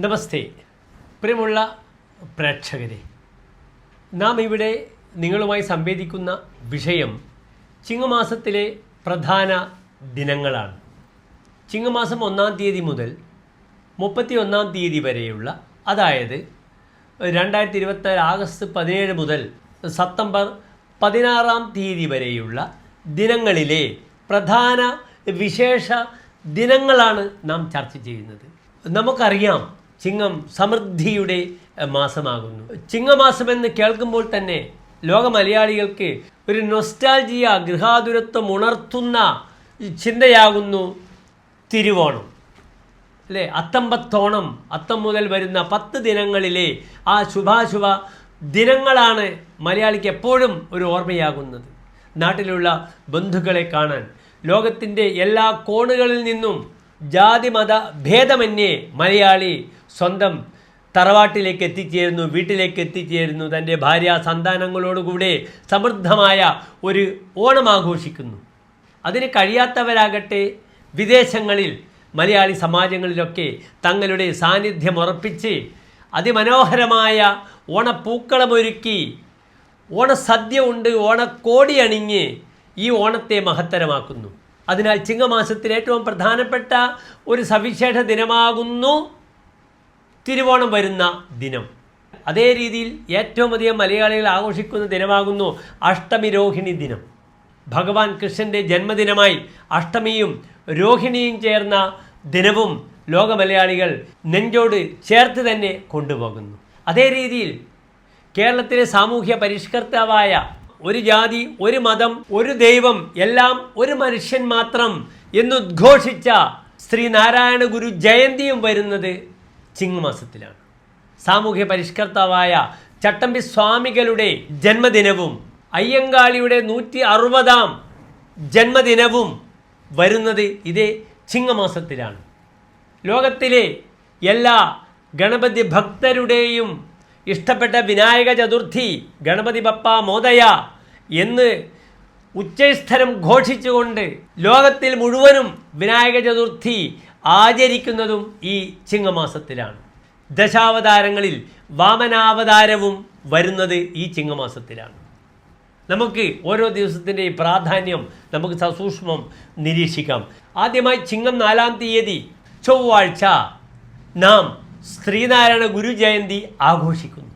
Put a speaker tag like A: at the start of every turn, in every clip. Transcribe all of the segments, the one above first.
A: നമസ്തേ. പ്രിയമുള്ള പ്രേക്ഷകരെ നാം ഇവിടെ നിങ്ങളുമായി സംവേദിക്കുന്ന വിഷയം ചിങ്ങമാസത്തിലെ പ്രധാന ദിനങ്ങളാണ്. ചിങ്ങമാസം ഒന്നാം തീയതി മുതൽ മുപ്പത്തി ഒന്നാം തീയതി വരെയുള്ള അതായത് രണ്ടായിരത്തി ഇരുപത്തി ആഗസ്റ്റ് പതിനേഴ് മുതൽ സെപ്റ്റംബർ പതിനാറാം തീയതി വരെയുള്ള ദിനങ്ങളിലെ പ്രധാന വിശേഷ ദിനങ്ങളാണ് നാം ചർച്ച ചെയ്യുന്നത്. നമുക്കറിയാം ചിങ്ങം സമൃദ്ധിയുടെ മാസമാകുന്നു. ചിങ്ങമാസം എന്ന് കേൾക്കുമ്പോൾ തന്നെ ലോക മലയാളികൾക്ക് ഒരു നൊസ്റ്റാൾജിയ ഗൃഹാതുരത്വം ഉണർത്തുന്ന ചിന്തയാകുന്നു തിരുവോണം. അല്ലേ? അത്തമ്പത്തോണം അത്തം മുതൽ വരുന്ന പത്ത് ദിനങ്ങളിലെ ആ ശുഭാശുഭ ദിനങ്ങളാണ് മലയാളിക്ക് എപ്പോഴും ഒരു ഓർമ്മയാകുന്നത്. നാട്ടിലുള്ള ബന്ധുക്കളെ കാണാൻ ലോകത്തിന്റെ എല്ലാ കോണുകളിൽ നിന്നും ജാതി മത ഭേദമന്യേ മലയാളി സ്വന്തം തറവാട്ടിലേക്ക് എത്തിച്ചേരുന്നു വീട്ടിലേക്ക് എത്തിച്ചേരുന്നു. തന്റെ ഭാര്യ സന്താനങ്ങളോടുകൂടെ സമൃദ്ധമായ ഒരു ഓണം ആഘോഷിക്കുന്നു. അതിന് കഴിയാത്തവരാകട്ടെ വിദേശങ്ങളിൽ മലയാളി സമാജങ്ങളിലൊക്കെ തങ്ങളുടെ സാന്നിധ്യം ഉറപ്പിച്ച് അതിമനോഹരമായ ഓണപ്പൂക്കളമൊരുക്കി ഓണസദ്യ ഉണ്ട് ഓണക്കോടി അണിഞ്ഞ് ഈ ഓണത്തെ മഹത്തരമാക്കുന്നു. അതിനാൽ ചിങ്ങമാസത്തിൽ ഏറ്റവും പ്രധാനപ്പെട്ട ഒരു സവിശേഷ ദിനമാകുന്നു തിരുവോണം വരുന്ന ദിനം. അതേ രീതിയിൽ ഏറ്റവും അധികം മലയാളികൾ ആഘോഷിക്കുന്ന ദിനമാകുന്നു അഷ്ടമി രോഹിണി ദിനം. ഭഗവാൻ കൃഷ്ണന്റെ ജന്മദിനമായി അഷ്ടമിയും രോഹിണിയും ചേർന്ന ദിനവും ലോക മലയാളികൾ നെഞ്ചോട് ചേർത്ത് തന്നെ കൊണ്ടുപോകുന്നു. അതേ രീതിയിൽ കേരളത്തിലെ സാമൂഹ്യ പരിഷ്കർത്താവായ ഒരു ജാതി ഒരു മതം ഒരു ദൈവം എല്ലാം ഒരു മനുഷ്യൻ മാത്രം എന്നുദ്ഘോഷിച്ച ശ്രീനാരായണ ഗുരു ജയന്തിയും വരുന്നത് ചിങ്ങമാസത്തിലാണ്. സാമൂഹ്യ പരിഷ്കർത്താവായ ചട്ടമ്പി സ്വാമികളുടെ ജന്മദിനവും അയ്യങ്കാളിയുടെ നൂറ്റി അറുപതാം ജന്മദിനവും വരുന്നത് ഇതേ ചിങ്ങമാസത്തിലാണ്. ലോകത്തിലെ എല്ലാ ഗണപതി ഭക്തരുടെയും ഇഷ്ടപ്പെട്ട വിനായക ചതുർത്ഥി ഗണപതി ബപ്പ മോദയ എന്ന് ഉച്ചസ്ഥരം ഘോഷിച്ചുകൊണ്ട് ലോകത്തിൽ മുഴുവനും വിനായക ചതുർത്ഥി ആചരിക്കുന്നതും ഈ ചിങ്ങമാസത്തിലാണ്. ദശാവതാരങ്ങളിൽ വാമനാവതാരവും വരുന്നത് ഈ ചിങ്ങമാസത്തിലാണ്. നമുക്ക് ഓരോ ദിവസത്തിന്റെ പ്രാധാന്യം നമുക്ക് സസൂക്ഷ്മം നിരീക്ഷിക്കാം. ആദ്യമായി ചിങ്ങം നാലാം തീയതി ചൊവ്വാഴ്ച നാം ശ്രീനാരായണ ഗുരു ജയന്തി ആഘോഷിക്കുന്നു.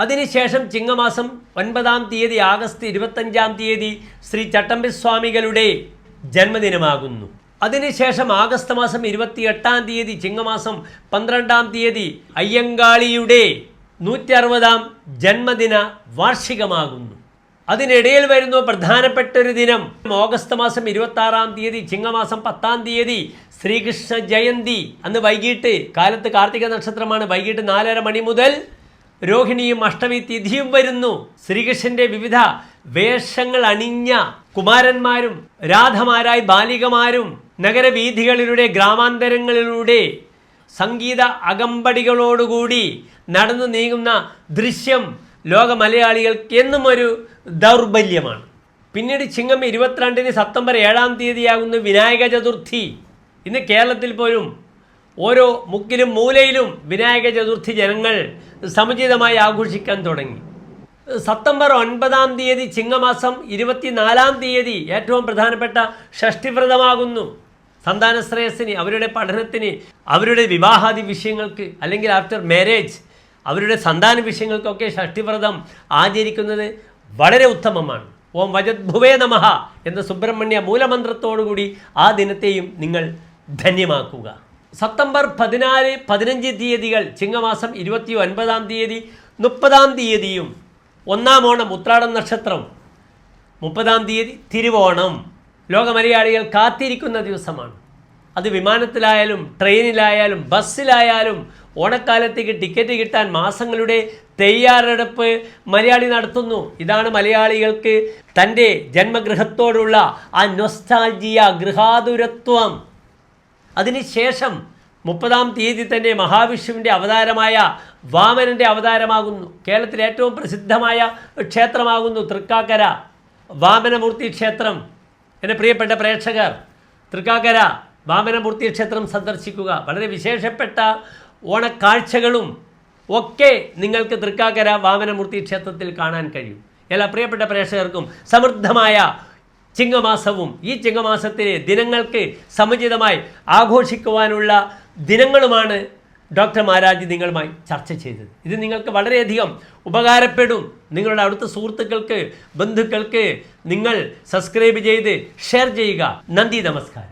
A: അതിനുശേഷം ചിങ്ങമാസം ഒൻപതാം തീയതി ആഗസ്റ്റ് ഇരുപത്തഞ്ചാം തീയതി ശ്രീ ചട്ടമ്പി സ്വാമികളുടെ ജന്മദിനമാകുന്നു. അതിനുശേഷം ആഗസ്റ്റ് മാസം ഇരുപത്തി എട്ടാം തീയതി ചിങ്ങമാസം പന്ത്രണ്ടാം തീയതി അയ്യങ്കാളിയുടെ നൂറ്റി അറുപതാം ജന്മദിന വാർഷികമാകുന്നു. അതിനിടയിൽ വരുന്ന പ്രധാനപ്പെട്ട ഒരു ദിനം. ഓഗസ്റ്റ് മാസം ഇരുപത്തി ആറാം തീയതി ചിങ്ങമാസം പത്താം തീയതി ശ്രീകൃഷ്ണ ജയന്തി. അന്ന് വൈകിട്ട് കാലത്ത് കാർത്തിക നക്ഷത്രമാണ്. വൈകിട്ട് നാലര മണി മുതൽ രോഹിണിയും അഷ്ടമി തിഥിയും വരുന്നു. ശ്രീകൃഷ്ണന്റെ വിവിധ വേഷങ്ങൾ അണിഞ്ഞ കുമാരന്മാരും രാധമാരായി ബാലികമാരും നഗരവീഥികളിലൂടെ ഗ്രാമാന്തരങ്ങളിലൂടെ സംഗീത അകമ്പടികളോടുകൂടി നടന്നു നീങ്ങുന്ന ദൃശ്യം ലോക മലയാളികൾക്ക് എന്നും ഒരു ദൗർബല്യമാണ്. പിന്നീട് ചിങ്ങം ഇരുപത്തിരണ്ടിന് സെപ്റ്റംബർ ഏഴാം തീയതിയാകുന്ന വിനായക ചതുർത്ഥി. ഇന്ന് കേരളത്തിൽ പോലും ഓരോ മുക്കിലും മൂലയിലും വിനായക ചതുർത്ഥി ജനങ്ങൾ സമുചിതമായി ആഘോഷിക്കാൻ തുടങ്ങി. സെപ്റ്റംബർ ഒൻപതാം തീയതി ചിങ്ങമാസം ഇരുപത്തിനാലാം തീയതി ഏറ്റവും പ്രധാനപ്പെട്ട ഷഷ്ടിവ്രതമാകുന്നു. സന്താന ശ്രേയസ്സിന് അവരുടെ പഠനത്തിന് അവരുടെ വിവാഹാദി വിഷയങ്ങൾക്ക് അല്ലെങ്കിൽ ആഫ്റ്റർ മാരേജ് അവരുടെ സന്താന വിഷയങ്ങൾക്കൊക്കെ ഷഷ്ടിവ്രതം ആചരിക്കുന്നത് വളരെ ഉത്തമമാണ്. ഓം വജദ്ഭുവേ നമഹ എന്ന സുബ്രഹ്മണ്യ മൂലമന്ത്രത്തോടുകൂടി ആ ദിനത്തെയും നിങ്ങൾ ധന്യമാക്കുക. സെപ്റ്റംബർ പതിനാല് പതിനഞ്ച് തീയതികൾ ചിങ്ങമാസം ഇരുപത്തി ഒൻപതാം തീയതി മുപ്പതാം തീയതിയും ഒന്നാം ഓണം ഉത്രാടം നക്ഷത്രം മുപ്പതാം തീയതി തിരുവോണം. ലോകമലയാളികൾ കാത്തിരിക്കുന്ന ദിവസമാണ്. അത് വിമാനത്തിലായാലും ട്രെയിനിലായാലും ബസ്സിലായാലും ഓണക്കാലത്തേക്ക് ടിക്കറ്റ് കിട്ടാൻ മാസങ്ങളുടെ തയ്യാറെടുപ്പ് മലയാളി നടത്തുന്നു. ഇതാണ് മലയാളികൾക്ക് തന്റെ ജന്മഗൃഹത്തോടുള്ള ആ നൊസ്റ്റാൾജിയ ഗൃഹാതുരത്വം. അതിനുശേഷം മുപ്പതാം തീയതി തന്നെ മഹാവിഷ്ണുവിന്റെ അവതാരമായ വാമനന്റെ അവതാരമാകുന്നു. കേരളത്തിലെ ഏറ്റവും പ്രസിദ്ധമായ ക്ഷേത്രമാകുന്നു തൃക്കാക്കര വാമനമൂർത്തി ക്ഷേത്രം. എന്റെ പ്രിയപ്പെട്ട പ്രേക്ഷകർ തൃക്കാക്കര വാമനമൂർത്തി ക്ഷേത്രം സന്ദർശിക്കുക. വളരെ വിശേഷപ്പെട്ട ഓണക്കാഴ്ചകളും ഒക്കെ നിങ്ങൾക്ക് തൃക്കാക്കര വാമനമൂർത്തി ക്ഷേത്രത്തിൽ കാണാൻ കഴിയും. എല്ലാ പ്രിയപ്പെട്ട പ്രേക്ഷകർക്കും സമൃദ്ധമായ ചിങ്ങമാസവും ഈ ചിങ്ങമാസത്തിലെ ദിനങ്ങൾക്ക് സമുചിതമായി ആഘോഷിക്കുവാനുള്ള ദിനങ്ങളുമാണ് ഡോക്ടർ മാരാജി നിങ്ങളുമായി ചർച്ച ചെയ്തത്. ഇത് നിങ്ങൾക്ക് വളരെയധികം ഉപകാരപ്പെടും. നിങ്ങളുടെ അടുത്ത സുഹൃത്തുക്കൾക്ക് ബന്ധുക്കൾക്ക് നിങ്ങൾ സബ്സ്ക്രൈബ് ചെയ്ത് ഷെയർ ചെയ്യുക. നന്ദി നമസ്കാരം.